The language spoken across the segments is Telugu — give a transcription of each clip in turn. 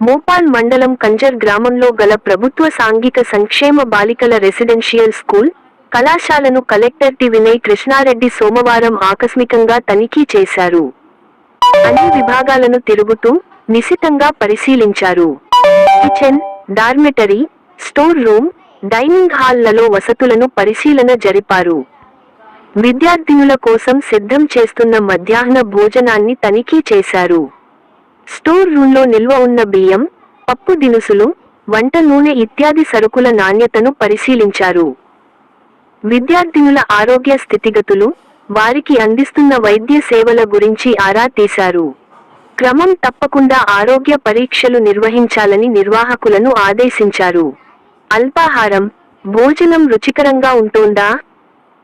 మోపాల్ మండలం కంజర్ గ్రామంలో గల ప్రభుత్వ సాంఘిక సంక్షేమ బాలికల రెసిడెన్షియల్ స్కూల్ కళాశాలను కలెక్టర్ టి. వినయ్ కృష్ణారెడ్డి సోమవారం ఆకస్మికంగా తనిఖీ చేశారు. అన్ని విభాగాలను తిరుగుతూ నిశితంగా పరిశీలించారు. Kitchen dormitory store room dining హాల్లలో వసతులను పరిశీలన జరిపారు. విద్యార్థినుల కోసం సిద్ధం చేస్తున్న మధ్యాహ్న భోజనాన్ని తనిఖీ చేశారు. స్టోర్ రూంలో నిల్వ ఉన్న బియ్యం పప్పు దినుసులు వంట నూనె ఇత్యాది సరుకుల నాణ్యతను పరిశీలించారు. విద్యార్థినుల ఆరోగ్య స్థితిగతులు వారికి అందిస్తున్న వైద్య సేవల గురించి ఆరా తీశారు. క్రమం తప్పకుండా ఆరోగ్య పరీక్షలు నిర్వహించాలని నిర్వాహకులను ఆదేశించారు. అల్పాహారం భోజనం రుచికరంగా ఉంటోందా?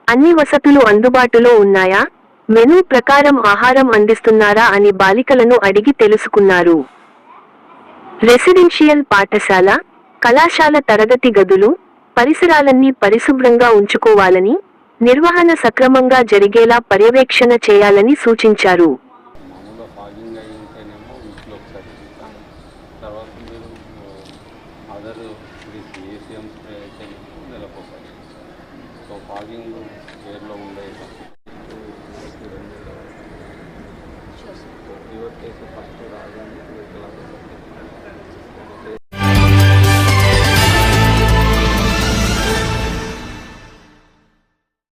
అన్ని వసతులు అందుబాటులో ఉన్నాయా? మెనూ ప్రకారం ఆహారం అందిస్తున్నారా అని బాలికలను అడిగి తెలుసుకున్నారు. రెసిడెన్షియల్ పాఠశాల కళాశాల తరగతి గదులు పరిసరాలన్నీ పరిశుభ్రంగా ఉంచుకోవాలని నిర్వహణ సక్రమంగా జరిగేలా పర్యవేక్షణ చేయాలని సూచించారు. ఫాగింగ్ కేసు ఫస్ట్ రాగానే